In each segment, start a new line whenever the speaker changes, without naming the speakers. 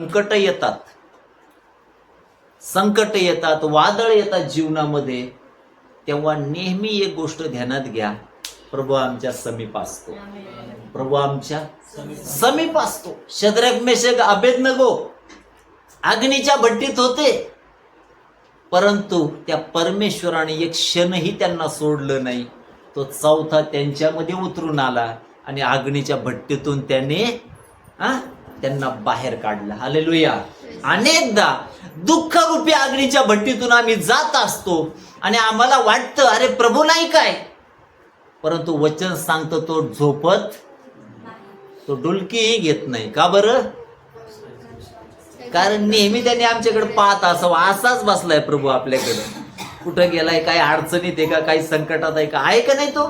संकट येतात. संकट येतात वादळ येतात जीवनामध्ये. तेव्हा नेहमी एक गोष्ट ध्यानात घ्या. प्रभू आमच्या समीप असतो. प्रभू आमच्या समीप असतो. शद्रक मेषक अभेद नको अग्नीच्या भट्टीत होते. परंतु त्या परमेश्वराने एक क्षणही त्यांना सोडलं नाही. तो चौथा त्यांच्यामध्ये उतरून आला आणि अग्नीच्या भट्टीतून त्याने त्यांना बाहेर काढलं. हालेलुया अनेकदा दुःखरूपी अग्नीच्या भट्टीतून आम्ही जात असतो आणि आम्हाला वाटतं अरे प्रभू नाही काय? परंतु वचन सांगतो तो झोपत तो डुलकीही घेत नाही. का बरं? कारण नेहमी त्यांनी आमच्याकडे पाहत असावं. असाच बसलाय प्रभू आपल्याकडे. कुठं गेलाय काय अडचणीत आहे का काही संकटात आहे का? आहे का नाही तो?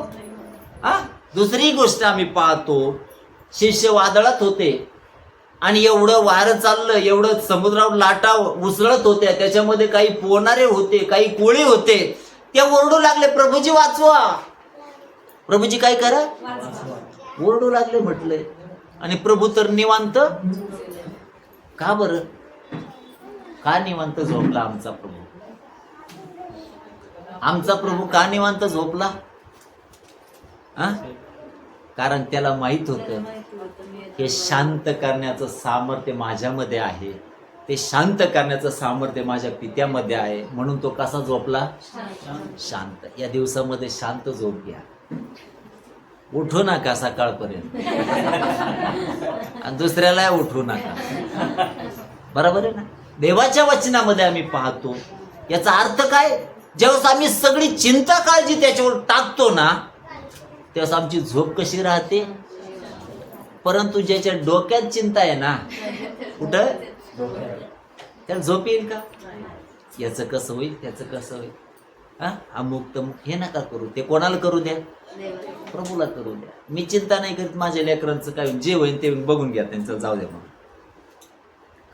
हा? दुसरी गोष्ट आम्ही पाहतो शिष्य वादळात होते. आणि एवढं वारं चाललं एवढं समुद्रावर लाटा उसळत होत्या त्याच्यामध्ये काही पोहणारे होते काही कोळी होते ते ओरडू लागले प्रभूजी वाचवा. प्रभूजी काय करा? ओरडू लागले म्हटले. आणि प्रभू तर निवांत का बरं? का निवांत झोपला आमचा प्रभू? आमचा प्रभू का निवांत झोपला? हा कारण त्याला माहीत होतं हे शांत करण्याचं सामर्थ्य माझ्यामध्ये आहे. ते शांत करण्याचं सामर्थ्य माझ्या पित्यामध्ये आहे. म्हणून तो कसा झोपला? शांत. या दिवसामध्ये शांत झोप घ्या. उठू नका सकाळपर्यंत. आणि दुसऱ्याला उठू नका. बरोबर आहे ना? देवाच्या वचनामध्ये आम्ही पाहतो. याचा अर्थ काय? जेव्हा आम्ही सगळी चिंता काळजी त्याच्यावर टाकतो ना तेव्हा आमची झोप कशी राहते? परंतु ज्याच्या डोक्यात चिंता आहे ना कुठं? त्याला झोप येईल का? याचं कसं होईल त्याचं कसं होईल? हा? अमुक तमुक हे नका करू ते कोणाला करू द्या? प्रभूला करू द्या. मी चिंता नाही करीत माझ्या लेकरांचं काय होईल. जे होईल ते बघून घ्या त्यांचं जाऊ द्या म्हणून.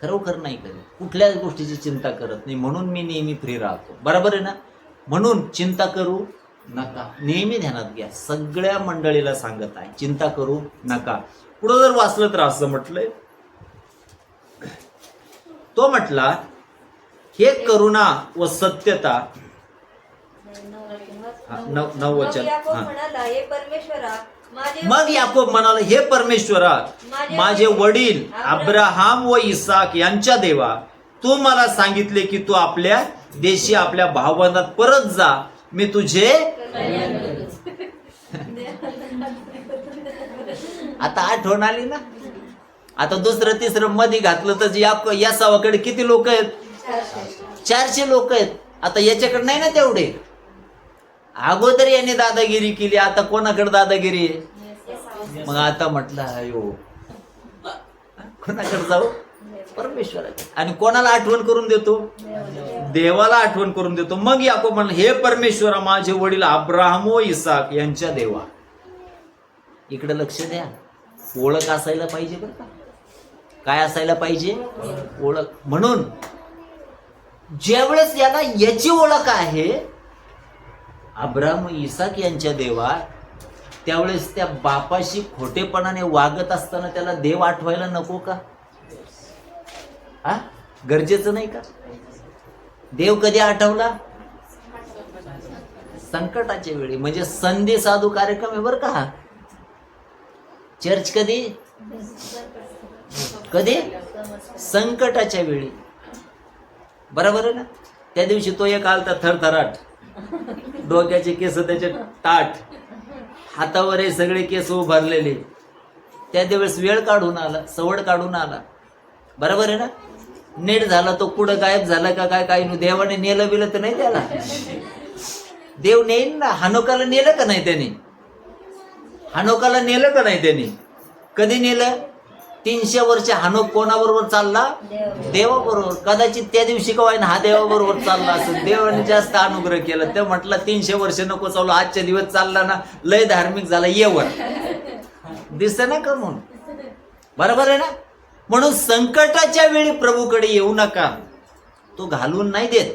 खरोखर नाही करीत. कुठल्याच गोष्टीची चिंता करत नाही. म्हणून मी नेहमी फ्री राहतो. बरोबर आहे ना? म्हणून चिंता करू नका. नेहमी ध्यानात घ्या. सगळ्या मंडळीला सांगत आहे. चिंता करू नका. पुढं जर वाचलं तर असं म्हटलंय. तो म्हटला हे करुणा व सत्यता हा, नव नव
मग
वचन
याकोब
हा.
म्हणाला हे परमेश्वरा माझे
मग याकोब म्हणाला हे परमेश्वरा माझे वडील अब्राहाम व इसाक यांच्या देवा तू मला सांगितले की तू आपल्या देशी आपल्या भावबंधात परत जा. मी तुझे आता आठवण आली ना? आता दुसरं तिसरं मध्ये घातलं तर या या सावाकडे किती लोक आहेत? चारशे लोक आहेत. आता याच्याकडे नाही ना तेवढे? अगोदर याने दादागिरी केली आता कोणाकडे दादागिरी आहे? मग आता म्हटलं अयो कोणाकडे जाऊ? परमेश्वराकडे आणि कोणाला आठवण करून देतो? देवाला आठवण करून देतो. मग याको म्हणलं हे परमेश्वरा माझे वडील अब्राहमो इसाक यांच्या देवा. इकडे लक्ष द्या. ओळख असायला पाहिजे बरं का? काय असायला पाहिजे? ओळख. म्हणून ज्यावेळेस याला याची ओळख आहे अब्राहम इसाक यांच्या देवा त्यावेळेस त्या बापाशी खोटेपणाने वागत असताना त्याला देव आठवायला नको का? हा? गरजेचं नाही का? देव कधी आठवला? संकटाच्या वेळी. म्हणजे संधी साधू कार्यक्रम आहे बरं का हा? चर्च कधी? कधी? संकटाच्या वेळी. बरोबर आहे ना? त्या दिवशी तो एक आलता थरथराट. डोक्याचे केस त्याचे ताट. हातावर हे सगळे केस उभारलेले. त्या दिवस वेळ काढून आला सवड काढून आला. बरोबर आहे ना? नेट झाला तो कुठं गायब झाला का काय काय. देवाने नेलं बिलं तर नाही त्याला. देव नेईल ना हानोकाला नेलं का नाही त्याने? हानोकाला नेलं का नाही त्याने? कधी नेलं? तीनशे वर्ष हानोक कोणाबरोबर चालला? देवाबरोबर. कदाचित त्या दिवशी का ना हा देवाबरोबर चालला असेल. देवाने जास्त अनुग्रह केला. ते म्हटलं तीनशे वर्ष नको चालू आजच्या दिवस चालला ना लय धार्मिक झाला येवर दिसत ना का म्हणून बरोबर आहे ना? म्हणून संकटाच्या वेळी प्रभूकडे येऊ नका. तो घालून नाही देत.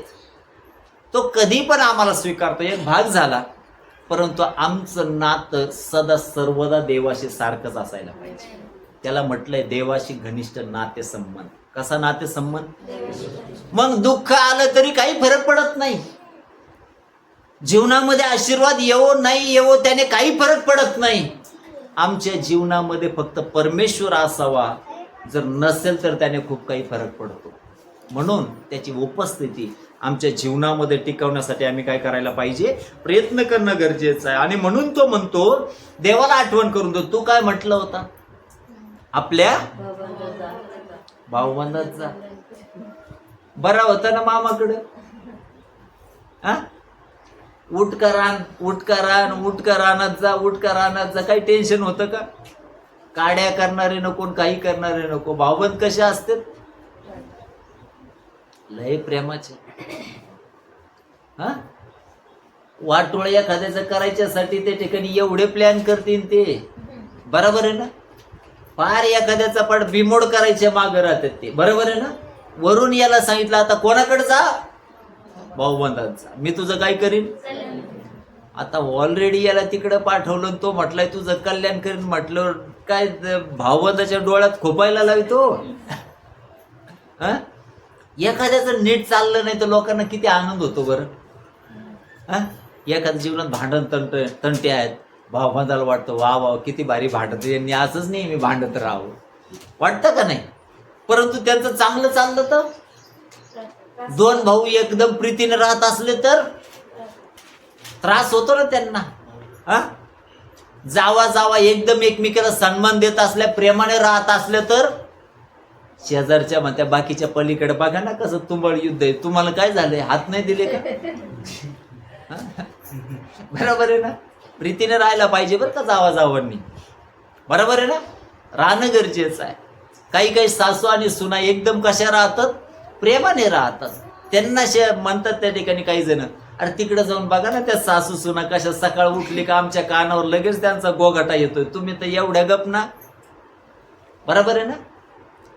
तो कधी पण आम्हाला स्वीकारतो. एक भाग झाला परंतु आमचं नातं सदा सर्वदा देवाशी सारखंच असायला पाहिजे. त्याला म्हटलंय देवाशी घनिष्ठ नाते संबंध कसा नातेसंबंध? मग दुःख आलं तरी काही फरक पडत नाही. जीवनामध्ये आशीर्वाद येवो नाही येवो त्याने काही फरक पडत नाही. आमच्या जीवनामध्ये फक्त परमेश्वर असावा जर नसेल तर त्याने खूप काही फरक पडतो. म्हणून त्याची उपस्थिती आमच्या जीवनामध्ये टिकवण्यासाठी आम्ही काय करायला पाहिजे? प्रयत्न करणं गरजेचं आहे. आणि म्हणून तो म्हणतो देवाला आठवण करून दो. तू काय म्हटलं होता? आपल्या भाऊबंदाचा जा. बरा होता ना मामाकडे? हा उठकरान का रान जा उठ जा. काही टेन्शन होतं का? काड्या करणारे नको काही करणारे नको. भाऊबंद कसे असतात लय प्रेमाचे. हा? वाटोळ एखाद्याचं करायच्यासाठी त्या ठिकाणी एवढे प्लॅन करतील ते. बरोबर आहे ना? फार एखाद्याचा पण बिमोड करायच्या माग राहतात ते. बरोबर आहे ना? वरून याला सांगितलं आता कोणाकडे जा? भाऊबंदांचा. मी तुझं काय करीन? आता ऑलरेडी याला तिकडे पाठवलं तो म्हटलाय तुझं कल्याण करीन. म्हटलं काय भाववंताच्या डोळ्यात खोपायला लावतो? हा? एखाद्याचं नीट चाललं नाही तर लोकांना किती आनंद होतो बरं? हा? एखाद्या जीवनात भांडण तंट तंटे आहेत. भावबंदाला वाटतं वा वा किती भारी भांडत. यांनी असंच नाही मी भांडत राहावं. वाटतं का नाही? परंतु त्यांचं चांगलं चाललं तर? दोन भाऊ एकदम प्रीतीने राहत असले तर? त्रास होतो ना त्यांना. हा? जावा जावा एकदम एकमेकाला सन्मान देत असल्या प्रेमाने राहत असल्या तर शेजारच्या म्हणत्या बाकीच्या पलीकडे बघा ना कसं तुंबळ युद्ध आहे. तुम्हाला काय झालंय? हात नाही दिले का? बरोबर आहे ना? प्रीतीने राहायला पाहिजे बरं का जावा जावांनी. बरोबर आहे ना? राहणं गरजेचं आहे. काही काही सासू आणि सुना एकदम कशा राहतात? प्रेमाने राहतात. त्यांना शे म्हणतात त्या ठिकाणी काही जण अरे तिकडे जाऊन बघा ना त्या सासू सुना कशा सकाळ उठली का आमच्या कानावर लगेच त्यांचा गोगाटा येतोय. तुम्ही तर एवढ्या गप ना. बरोबर आहे ना?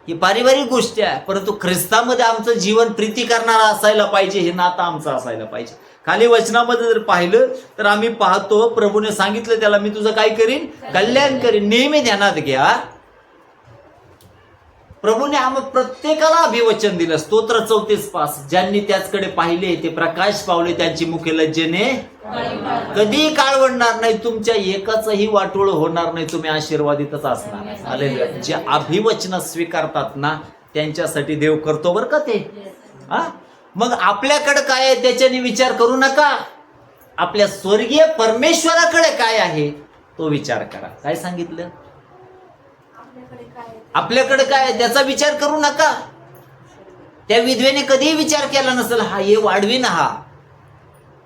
ही पारिवारिक गोष्टी आहे परंतु ख्रिस्तामध्ये आमचं जीवन प्रीती करणारा असायला पाहिजे हे नातं आमचं असायला पाहिजे. खाली वचनामध्ये जर पाहिलं तर आम्ही पाहतो प्रभूने सांगितलं त्याला मी तुझं काय करीन? कल्याण करीन. नेहमी ध्यानात घ्या. प्रभूने आम्हा प्रत्येकाला अभिवचन दिलं. स्तोत्र चौतीस पास. ज्यांनी त्याचकडे पाहिले ते प्रकाश पावले त्यांची मुखे लज्जेने कधी काळवडणार नाही. तुमच्या एकाचही वाटोळ होणार नाही. तुम्ही आशीर्वादितच असणार. आले जे अभिवचन स्वीकारतात ना त्यांच्यासाठी देव करतो बरं का ते? हा? मग आपल्याकडे काय आहे त्याच्याने विचार करू नका. आपल्या स्वर्गीय परमेश्वराकडे काय आहे तो विचार करा. काय सांगितलं? आपल्याकडे काय त्याचा विचार करू नका. त्या विधवेने कधीही विचार केला नसेल हा ये वाढवीन हा.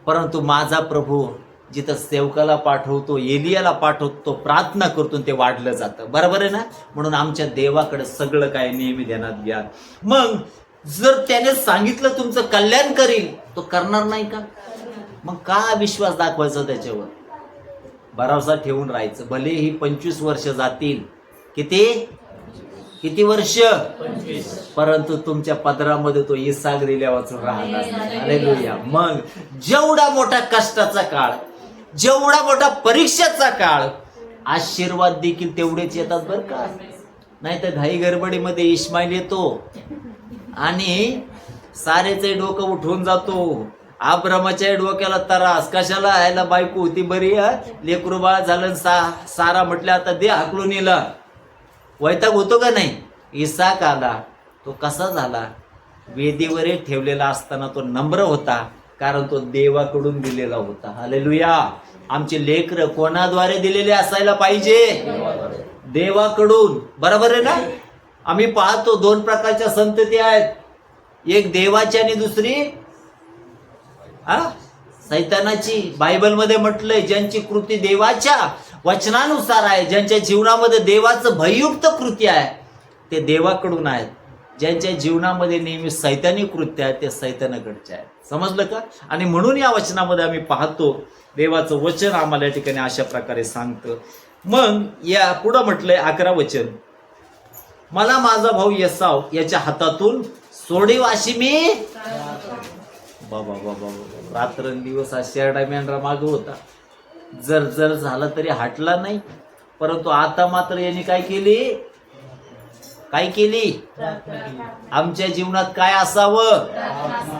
परंतु माझा प्रभू जिथं सेवकाला पाठवतो एलियाला पाठवतो प्रार्थना करतो ते वाढलं जातं. बरोबर आहे ना? म्हणून आमच्या देवाकडे सगळं काय नेहमी ध्यानात घ्या. मग जर त्याने सांगितलं तुमचं कल्याण करील तो करणार नाही का? मग का विश्वास दाखवायचा त्याच्यावर? भरोसा ठेवून राहायचं. भले ही पंचवीस वर्ष जातील. किती? किती वर्ष? परंतु तुमच्या पदरामध्ये तो इसाग दिल्या वाचून राहणार हालेलुया. मग जेवढा मोठा कष्टाचा काळ जेवढा मोठा परीक्षेचा काळ आशीर्वाद देखील तेवढेच येतात बरं का? नाही तर घाई गडबडीमध्ये इस्माईल येतो आणि सारेचे डोकं उठून जातो. आब्रमाच्या डोक्याला तरास. कशाला? यायला बायको होती बरी? लेकरू बाळ झालं सा सारा म्हटलं आता दे हाकलून येला वैताग होतो का नाही? इसाक आला तो कसा झाला? वेदीवर ठेवलेला असताना तो नम्र होता कारण तो देवाकडून दिलेला होता. हालेलुया आमचे लेकर कोणाद्वारे दिलेले असायला पाहिजे? देवाकडून. बरोबर आहे ना? आम्ही पाहतो दोन प्रकारच्या संतती आहेत. एक देवाची आणि दुसरी हा? सैतानाची. बायबलमध्ये म्हटलंय ज्यांची कृती देवाच्या वचनानुसार आहे ज्यांच्या जीवनामध्ये देवाचं भययुक्त कृती आहे ते देवाकडून आहेत. ज्यांच्या जीवनामध्ये नेहमी सैतानी कृत्य आहे ते सैतानाकडचे आहेत. समजलं का? आणि म्हणून या वचनामध्ये आम्ही पाहतो देवाचं वचन आम्हाला या ठिकाणी अशा प्रकारे सांगतं. मग या पुढं म्हटलंय अकरा वचन. मला माझा भाऊ यसाव याच्या हातातून सोडीव अशी मी बाबा बाबा बाबा रात्रंदिवस हा शेरडा मेंढरा माग होता. जर जर झाला तरी हटला नाही परंतु आता मात्र यांनी काय केली? काय केली? आमच्या जीवनात काय असावं?